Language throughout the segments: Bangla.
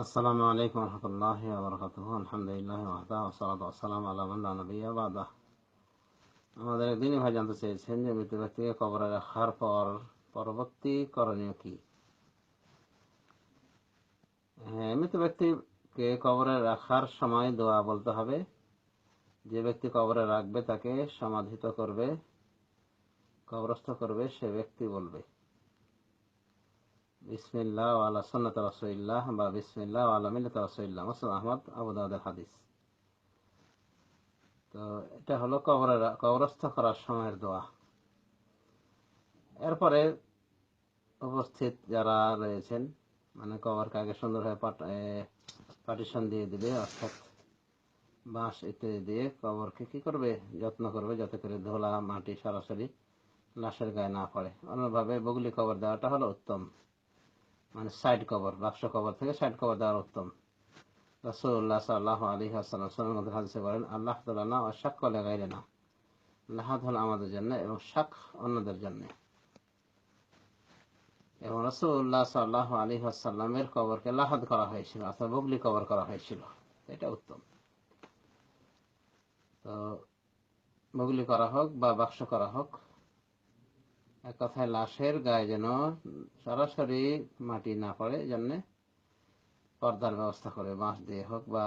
আসসালামু আলাইকুম রহমতুল্লাহ আবরকাত আলহামদুলিল্লাহ ওয়াহদা ওসালাত আসসালাম আলহামদুল্লাহ নবী আবাদা আমাদের একদিনই ভাই জানতে চেয়েছেন যে মৃত ব্যক্তিকে কবরে রাখার পর পরবর্তী করণীয় কি? হ্যাঁ মৃত ব্যক্তিকে কবরে রাখার সময় দোয়া বলতে হবে। যে ব্যক্তি কবরে রাখবে তাকে সমাধিত করবে, কবরস্থ করবে, সে ব্যক্তি বলবে। বিসমিল্লাহ বা বিসমিল্লাহ আহমদ হাদিস। তো এটা হলো কবর কবরস্থ করার সময়ের দোয়া। এরপরে উপস্থিত যারা রয়েছেন মানে কবরকে আগে সুন্দরভাবে পার্টিশন দিয়ে দিবে, অর্থাৎ বাঁশ ইত্যাদি দিয়ে কবরকে কি করবে? যত্ন করবে, যাতে করে ধোলা, মাটি সরাসরি লাশের গায়ে না পড়ে। অন্যভাবে বগলি কবর দেওয়াটা হলো উত্তম। মানে সাইড কভার বাক্স কভার থেকে সাইড কভার দেওয়ার উত্তম। রসুল্লাহ সাল্লাহ আলী হাসালাম সোনার হাদিসে বলেন, আল্লাহ তালা ও শাক কলে গাইলে না। লাহাদ হল আমাদের জন্য এবং শাক অন্যদের জন্য। এবং রসুল্লাহ সাল্লাহ আলী হাসাল্লামের কবরকে লাহাদ করা হয়েছিল অথবা বগলি কবর করা হয়েছিল। এটা উত্তম। তো বগলি করা হোক বা বাক্স করা হোক এক কথায় লাশের গায়ে যেন সরাসরি মাটি না পড়ে জন্যে পর্দার ব্যবস্থা করে, বাঁশ দিয়ে হোক বা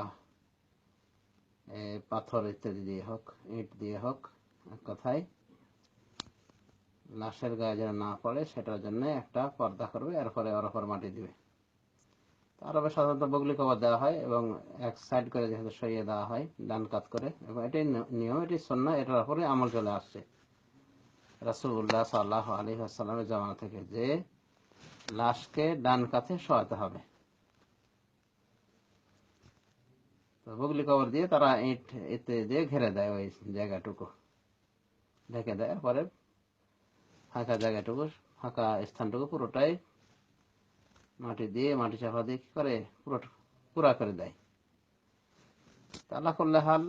পাথর ইত্যাদি দিয়ে হোক, ইট দিয়ে হোক, এক কথায় লাশের গায়ে যেন না পড়ে, সেটার জন্য একটা পর্দা করবে এরপরে ওর ওপর মাটি দিবে। আরবে সাধারণত বগলি কভার দেওয়া হয় এবং এক সাইড করে যেহেতু সরিয়ে দেওয়া হয়, ডান কাত করে, এবং এটাই নিয়ম এটি সন্না এটার উপরে আমল চলে আসছে। রাসুল্লাহ সাল্লাহ আলী আসসালামের জমানা থেকে যে লাশকে ডান কাছে শোয়াতে হবে। বুগলি কবর দিয়ে তারা ইট ইতে দিয়ে ঘেরে দেয় ওই জায়গাটুকু। ঢেকে দেয় পরে ফাঁকা জায়গাটুকু, ফাঁকা স্থানটুকু পুরোটাই মাটি দিয়ে, মাটি চাপা দিয়ে কি করে? পুরো, পুরা করে দেয়। তালা করলে হাল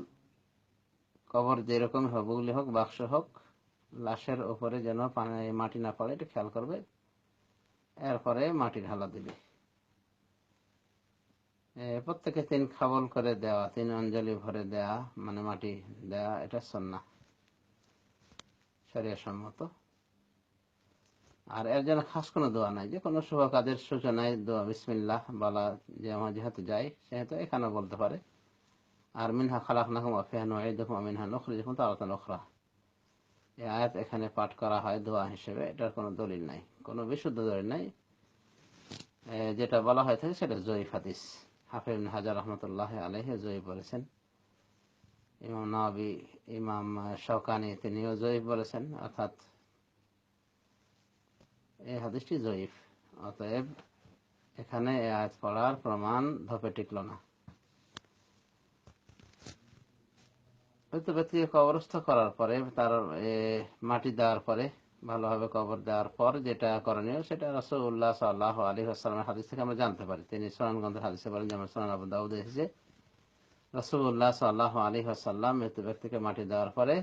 কবর যেরকম হোক, বুগলি হোক, বাক্স হোক লাশের ওপরে যেন মাটি না পড়ে এটা খেয়াল করবে। এরপরে মাটি ঢালা দিবে। প্রত্যেকে তিন খাবল করে দেওয়া, তিন অঞ্জলি ভরে দেওয়া মানে মাটি দেওয়া এটা সন্না। সরিয়া সম্মত। আর এর জন্য খাস কোনো দোয়া নাই, যে কোনো শুভ কাজের সূচনায় দোয়া, বিসমিল্লাহ, বলা, যে আমার যেহেতু যায়, সেহেতু এখানে বলতে পারে। আর মিনহা খালাক নাকুম আফিহান দেখুন মিনহা নখরি যখন তারা নখরা এই আয়াত এখানে পাঠ করা হয় দোয়া হিসেবে, এটার কোনো দলিল নাই, কোনো বিশুদ্ধ দলিল নাই। যেটা বলা হয়ে থাকে সেটা জয়ীফ হাদিস। হাফিজ হাজার রহমতুল্লাহ আলহে জয়ীফ বলেছেন। ইমাম নবী ইমাম শৌকানি তিনিও জয়ীফ বলেছেন, অর্থাৎ এই হাদিসটি জয়ীফ। অতএব এখানে আয়াত পড়ার প্রমাণ ধপে টিকল না। মৃত ব্যক্তিকে কবরস্থ করার পরে, তার মাটি দেওয়ার পরে, ভালোভাবে কবর দেওয়ার পর যেটা করণীয় সেটা রসুল্লাহ সাল্লাহ আলী আসসালামের হাদিস থেকে আমরা জানতে পারি। তিনি সোনানগঞ্জের হাদিসে বলেন, যেমন সোনান আবু দাউদ এসেছে রসুল্লাহ সাল্লাহ আলী আসাল্লাম মৃত ব্যক্তিকে মাটি দেওয়ার পরে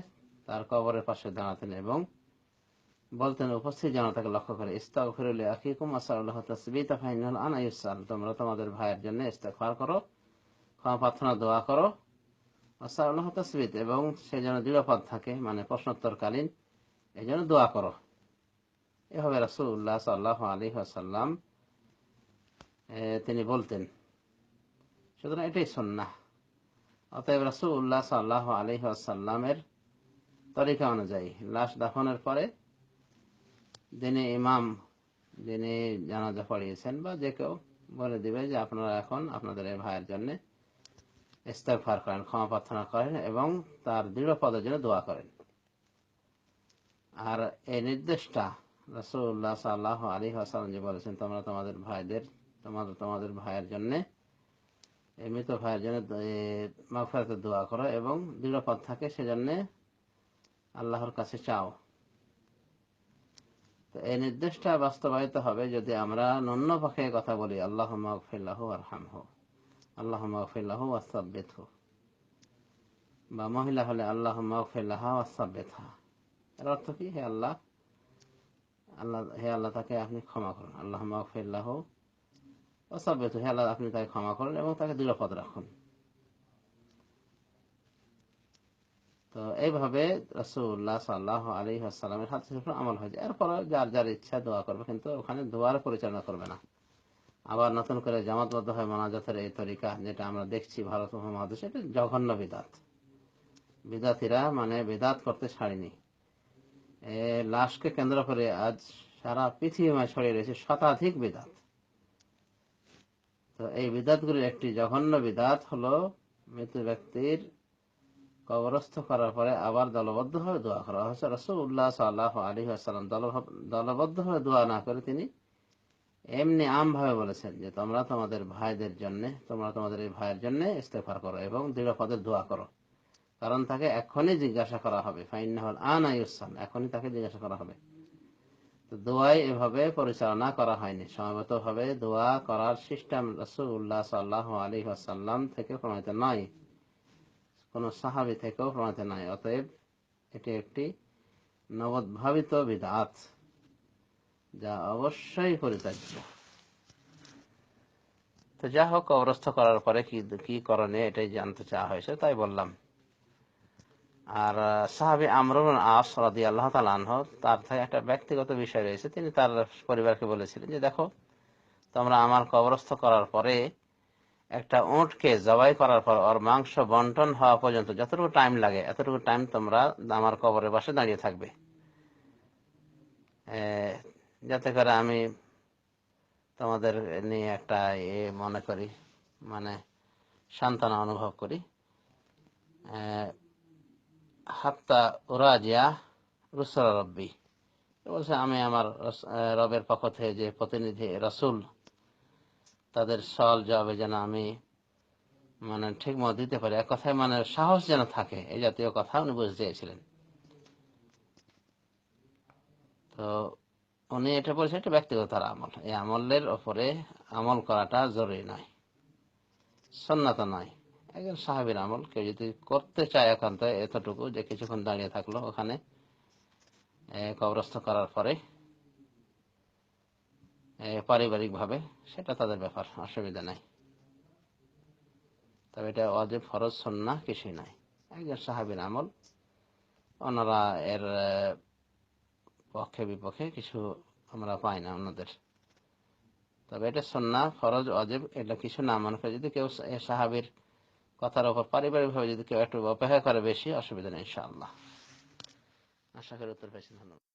তার কবরের পাশে দাঁড়াতেন এবং বলতেন, উপস্থিত জনতাকে লক্ষ্য করে। ইস্তাক ফিরুল্লি আকিকুম আসাল্লাহ তসবিতা ফাইনাল আনাইসাল তোমরা তোমাদের ভাইয়ের জন্য ইস্তেকফার করো, ক্ষমা প্রার্থনা, দোয়া করো। আসাল্লাহ তসবিত, এবং সে যেন দৃঢ়পদ থাকে মানে প্রশ্নোত্তরকালীন এই জন্য দোয়া করো। এভাবে রাসুল্লাহ সাল্লাহ আলী আসাল্লাম তিনি বলতেন। সুতরাং এটাই সন্না অতএব রাসুল্লাহ সাল্লাহ আলী আসাল্লামের তরিকা অনুযায়ী, লাশ দাফনের পরে, যিনি ইমাম, যিনি জানাজা পড়িয়েছেন, বা যে কেউ বলে দিবে যে আপনারা এখন আপনাদের ভাইয়ের জন্য ইস্তেফার করেন, ক্ষমা প্রার্থনা করেন এবং তার দৃঢ় পদের জন্য দোয়া করেন। আর এই নির্দেশটা রসুল্লাহ সাল্লাহ আলী হাসান যে বলেছেন, তোমরা তোমাদের ভাইদের, তোমাদের তোমাদের ভাইয়ের জন্যে মৃত ভাইয়ের জন্য মাফরাতে দোয়া করো এবং দৃঢ় দৃঢ়পদ থাকে, সেজন্যে আল্লাহর কাছে চাও। তো এই নির্দেশটা বাস্তবায়িত হবে যদি আমরা নন্য পক্ষে কথা বলি আল্লাহ মগফিল্লাহ আরহাম হো আল্লাহ বা মহিলা হলে আল্লাহ এর অর্থ কি? হে আল্লাহ আল্লাহ, হে আল্লাহ তাকে আপনি ক্ষমা করুন। আল্লাহ হে আল্লাহ, আপনি তাকে ক্ষমা করুন এবং তাকে দৃঢ়পদ রাখুন। তো এইভাবে রসুল্লাহ সাল্লাহ আলী আসসালামের হাত আমল হয়েছে। এরপরে যার যার ইচ্ছা দোয়া করবে, কিন্তু ওখানে দোয়ার পরিচালনা করবে না। আবার নতুন করে জামাতবদ্ধ হয় মোনাজাতের এই তরিকা যেটা আমরা দেখছি ভারত মহাদেশে এটা জঘন্য বিদাত। বিদাতিরা মানে বিদাত করতে ছাড়িনি। এ লাশকে কেন্দ্র করে আজ সারা পৃথিবীময় ছড়িয়ে রয়েছে শতাধিক বিদাত। তো এই বিদাতগুলির একটি জঘন্য বিদাত হলো মৃত ব্যক্তির কবরস্থ করার পরে আবার দলবদ্ধ দলবদ্ধভাবে দোয়া করা। হয়েছে রসুল্লাহ সাল্লাহ আলী আসসালাম দলবদ্ধভাবে দোয়া না করে তিনি এমনি আমভাবে বলেছেন যে, তোমরা তোমাদের ভাইদের জন্য, তোমরা তোমাদের এই ভাইয়ের জন্য ইস্তেফার করো এবং দৃঢ় পদের দোয়া করো। কারণ তাকে এখনই জিজ্ঞাসা করা হবে ফাইনাহল আন এখনই তাকে জিজ্ঞাসা করা হবে। দোয়াই এভাবে পরিচালনা করা হয়নি। সমবেত ভাবে দোয়া করার সিস্টেম রসুল্লাহ সাল্লাহ আলী আসাল্লাম থেকে প্রমাণিত নয়। কোন সাহাবি থেকেও প্রমাণিত নয়। অতএব এটি একটি নবোদ্ভাবিত বিদাত। যা অবশ্যই পরিত্যাজ্য তো যা হোক, অবস্থ করার পরে কি কি করণীয় এটাই জানতে চাওয়া হয়েছে, তাই বললাম। আর, সাহাবি আমরুল আস রাদি আল্লাহ তালাহ তার থেকে একটা ব্যক্তিগত বিষয় রয়েছে। তিনি তার পরিবারকে বলেছিলেন যে, দেখো, তোমরা আমার কবরস্থ করার পরে একটা উঁটকে জবাই করার পর ওর মাংস বন্টন হওয়া পর্যন্ত যতটুকু টাইম লাগে, এতটুকু টাইম তোমরা আমার কবরের পাশে দাঁড়িয়ে থাকবে। যাতে করে আমি তোমাদের নিয়ে একটা এ মনে করি মানে সান্ত্বনা অনুভব করি। হাত্তা ওরাজিয়া রুসল রব্বি। বলছে, আমি আমার রবের পক্ষ থেকে যে প্রতিনিধি, রসুল, তাদের সল জবাবে যেন আমি মানে ঠিক মতো দিতে পারি। এক কথায় মানে সাহস যেন থাকে, এই জাতীয় কথা উনি বুঝতে চেয়েছিলেন। তো উনি এটা বলছেন এটা ব্যক্তিগত তার আমল। এই আমলের ওপরে আমল করাটা জরুরি নয় সন্ন্যত নয়। একজন সাহাবির আমল, কেউ যদি করতে চায় একান্ত এতটুকু যে কিছুক্ষণ দাঁড়িয়ে থাকল ওখানে কবরস্থ করার পরে পারিবারিক ভাবে সেটা তাদের ব্যাপার, অসুবিধা নাই। তবে এটা অজেব ফরজ সন্না কিছুই নাই। একজন সাহাবির আমল, ওনারা এর পক্ষে বিপক্ষে কিছু আমরা পাই না অন্যদের। তবে এটা সন্না, ফরজ অজেব এটা কিছু না। মনে করে যদি কেউ সাহাবির কথার ওপর পারিবারিকভাবে যদি কেউ একটু অপেক্ষা করে বেশি, অসুবিধা নেই, ইনশাআল্লাহ। আশা করি উত্তর পেয়েছেন ধন্যবাদ।